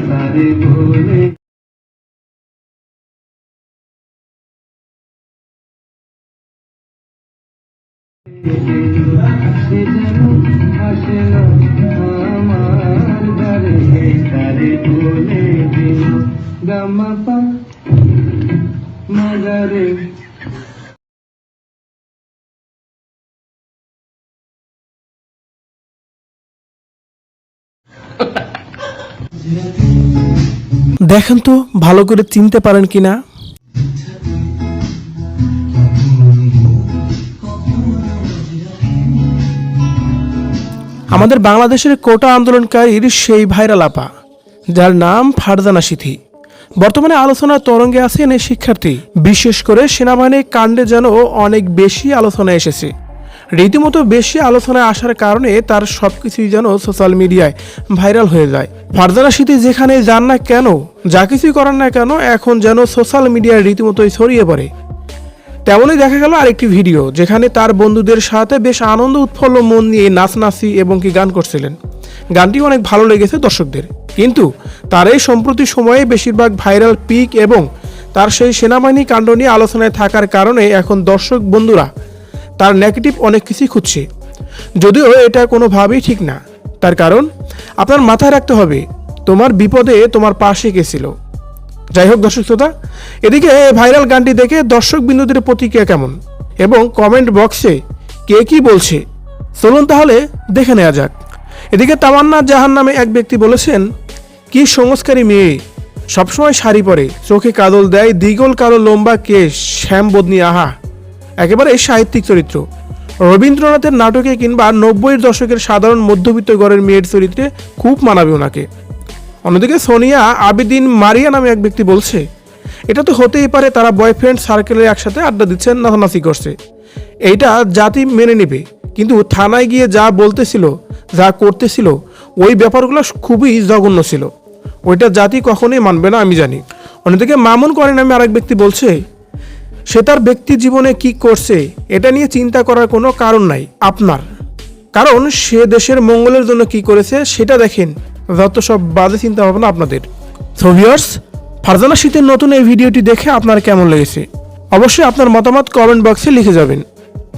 তারে বলে সে যেন আসে না আমার ঘরে তারে বলে গামাপা দেখেন তো, ভালো করে চিনতে পারেন কিনা? আমাদের বাংলাদেশের কোটা আন্দোলনকারীর সেই ভাইরাল আপা, যার নাম ফারজানা সিথি। বর্তমানে আলোচনার তরঙ্গে আছেন এই শিক্ষার্থী। বিশেষ করে সেনাবাহিনীর কাণ্ডে যেন অনেক বেশি আলোচনা এসেছে। রীতিমতো বেশি আলোচনায় আসার কারণে তার সবকিছুই যেন সোশ্যাল মিডিয়ায় ভাইরাল হয়ে যায়। ফারজানা সিথি যেখানে যান না কেন, যা কিছুই করার না কেন, এখন যেন সোশ্যাল মিডিয়ায় রীতিমতোই ছড়িয়ে পড়ে। তেমনই দেখা গেল আরেকটি ভিডিও, যেখানে তার বন্ধুদের সাথে বেশ আনন্দ, উৎফুল্ল, মন নিয়ে নাচনাচি এবং কি গান করছিলেন। গানটি অনেক ভালো লেগেছে দর্শকদের। কিন্তু তার এই সম্প্রতি সময়ে বেশিরভাগ ভাইরাল পিক এবং তার সেই সেনাবাহিনী কাণ্ড নিয়ে আলোচনায় থাকার কারণে এখন দর্শক বন্ধুরা তার নেগেটিভ অনেক কিছুই খুঁজছে। যদিও এটা কোনোভাবেই ঠিক না। তার কারণ, আপনার মাথায় রাখতে হবে, তোমার বিপদে তোমার পাশে গেছিল যাই হোক দর্শক শ্রোতা, এদিকে ভাইরাল গানটি দেখে দর্শক বিন্দুদের প্রতিক্রিয়া কেমন? এবং কমেন্ট বক্সে কে কি বলছে? চলুন তাহলে দেখে নেওয়া যাক। এদিকে তামান্না জাহান নামে এক ব্যক্তি বলেছেন, কি সংস্কারী মেয়ে। সবসময় শাড়ি পরে, চোখে কাদল দেয় দ্বিগল কালো লম্বা কেশ শ্যাম বদনি আহা। একেবারে সাহিত্যিক চরিত্র। রবীন্দ্রনাথের নাটকে কিংবা নব্বইয়ের দশকের সাধারণ মধ্যবিত্ত গড়ের মেয়ের চরিত্রে খুব মানাবে ওনাকে। অন্যদিকে সোনিয়া আবিদিন মারিয়া নামে এক ব্যক্তি বলছে, এটা তো হতেই পারে তারা বয়ফ্রেন্ড সার্কেলে একসাথে আড্ডা দিচ্ছেন, নাচানাচি করছে। এইটা জাতি মেনে নেবে। কিন্তু থানায় গিয়ে যা বলতেছিল, যা করতেছিল, ওই ব্যাপারগুলো খুবই জঘন্য ছিল। ওইটা জাতি কখনোই মানবে না, আমি জানি। অন্যদিকে মামুন করে নামে আরেক ব্যক্তি বলছে সে তার ব্যক্তি জীবনে কি করছে, এটা নিয়ে চিন্তা করার কোনো কারণ নাই, আপনার। কারণ সে দেশের মঙ্গলের জন্য কি করেছে, সেটা দেখেন। যত সব বাজে চিন্তা ভাবনা আপনাদের সোভিয়ার্স ফারজানা শীতের নতুন এই ভিডিওটি দেখে আপনার কেমন লেগেছে? অবশ্যই আপনার মতামত কমেন্ট বক্সে লিখে যাবেন।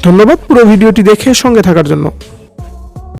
ধন্যবাদ পুরো ভিডিওটি দেখে সঙ্গে থাকার জন্য।